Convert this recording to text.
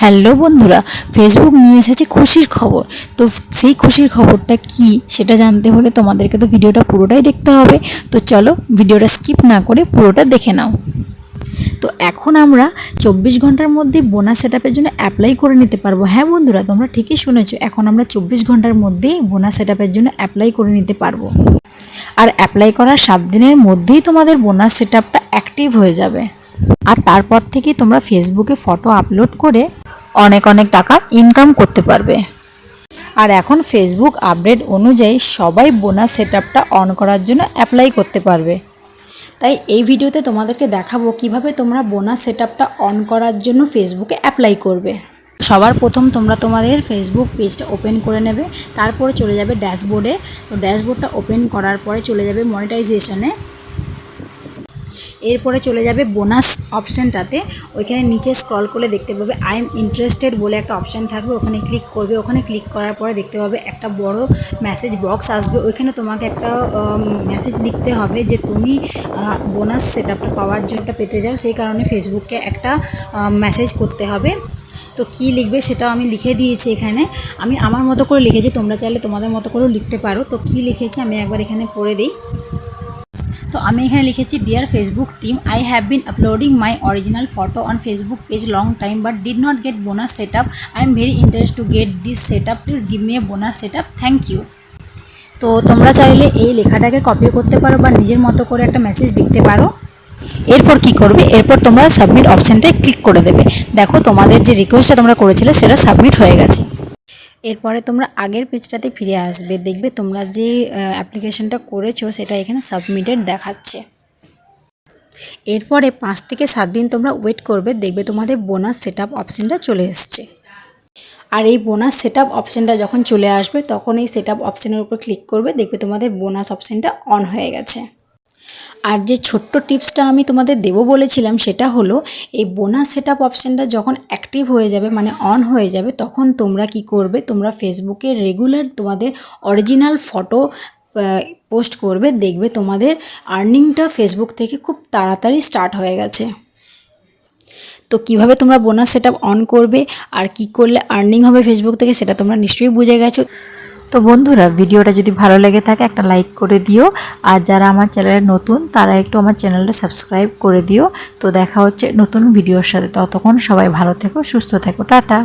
Hello বন্ধুরা Facebook নিয়ে এসেছে খুশির খবর। তো সেই খুশির খবরটা কি সেটা জানতে হলে তোমাদেরকে তো ভিডিওটা পুরোটাই দেখতে হবে। তো চলো ভিডিওটা স্কিপ না করে পুরোটা দেখে নাও। তো এখন আমরা চব্বিশ ঘণ্টার মধ্যে বোনাস সেট জন্য অ্যাপ্লাই করে নিতে পারব। হ্যাঁ বন্ধুরা, তোমরা ঠিকই শুনেছো, এখন আমরা চব্বিশ ঘণ্টার মধ্যেই বোনাস সেট জন্য অ্যাপ্লাই করে নিতে পারব। আর অ্যাপ্লাই করার সাত দিনের মধ্যেই তোমাদের বোনাস সেট আপটা অ্যাক্টিভ হয়ে যাবে। আর তারপর থেকেই তোমরা ফেসবুকে ফটো আপলোড করে অনেক অনেক টাকা ইনকাম করতে পারবে। আর এখন ফেসবুক আপডেট অনুযায়ী সবাই বোনাস সেট অন করার জন্য অ্যাপ্লাই করতে পারবে। তাই এই ভিডিওতে তোমাদেরকে দেখাবো কীভাবে তোমরা বোনাস সেট অন করার জন্য ফেসবুকে অ্যাপ্লাই করবে। সবার প্রথম তোমরা তোমাদের ফেসবুক পেজটা ওপেন করে নেবে, তারপরে চলে যাবে ড্যাশবোর্ডে তো ড্যাশবোর্ডটা ওপেন করার পরে চলে যাবে মনিটাইজেশনে এরপরে চলে যাবে বোনাস অপশানটাতে ওইখানে নিচে স্ক্রল করলে দেখতে পাবে আই এম ইন্টারেস্টেড বলে একটা অপশান থাকবে। ওখানে ক্লিক করবে। ওখানে ক্লিক করার পরে দেখতে পাবে একটা বড় মেসেজ বক্স আসবে। ওইখানে তোমাকে একটা মেসেজ লিখতে হবে যে, তুমি বোনাস সেট আপটা পাওয়ার জন্য পেতে যাও সেই কারণে ফেসবুককে একটা মেসেজ করতে হবে। তো কি লিখবে সেটাও আমি লিখে দিয়েছি এখানে। আমি আমার মতো করে লিখেছি, তোমরা চাইলে তোমাদের মতো করেও লিখতে পারো। তো কি লিখেছি আমি একবার এখানে পড়ে দিই। তো আমি এখানে লিখেছি dear Facebook team I have been uploading my original photo on Facebook page long time but did not get bonus set up I am very interest to get this set up please give me a bonus set up thank you তো তোমরা চাইলে এই লেখাটাকে copy করতে পারো বা নিজের মতো করে একটা মেসেজ লিখতে পারো। এরপর কি করবে? এরপর তোমরা সাবমিট অপশানটায় ক্লিক করে দেবে। দেখো, তোমাদের যে রিকোয়েস্টটা তোমরা করেছিলে, সেটা সাবমিট হয়ে গেছে। এরপরে তোমরা আগের পেজটাতে ফিরে আসবে, দেখবে তোমরা যে অ্যাপ্লিকেশনটা করেছ সেটা এখানে সাবমিটেড দেখাচ্ছে। এরপরে পাঁচ থেকে সাত দিন তোমরা ওয়েট করবে, দেখবে তোমাদের বোনাস সেট আপ অপশানটা চলে এসছে। আর এই বোনাস সেট আপ অপশানটা যখন চলে আসবে, তখন এই সেট আপ অপশানের উপর ক্লিক করবে, দেখবে তোমাদের বোনাস অপশানটা অন হয়ে গেছে। আর যে ছোট্ট টিপসটা আমি তোমাদের দেবো বলেছিলাম, সেটা হলো এই বোনাস সেট আপ অপশানটা যখন অ্যাক্টিভ হয়ে যাবে মানে অন হয়ে যাবে, তখন তোমরা কি করবে? তোমরা ফেসবুকে রেগুলার তোমাদের অরিজিনাল ফটো পোস্ট করবে, দেখবে তোমাদের আর্নিংটা ফেসবুক থেকে খুব তাড়াতাড়ি স্টার্ট হয়ে গেছে। তো কীভাবে তোমরা বোনাস সেট অন করবে আর কি করলে আর্নিং হবে ফেসবুক থেকে, সেটা তোমরা নিশ্চয়ই বুঝে গেছো। তো বন্ধুরা, ভিডিওটা যদি ভালো লেগে থাকে, একটা লাইক করে দিও। আর যারা আমার চ্যানেলে নতুন, তারা একটু আমার চ্যানেলটা সাবস্ক্রাইব করে দিও। তো দেখা হচ্ছে নতুন ভিডিওর সাথে। ততক্ষণ সবাই ভালো থেকো, সুস্থ থেকো। টাটা।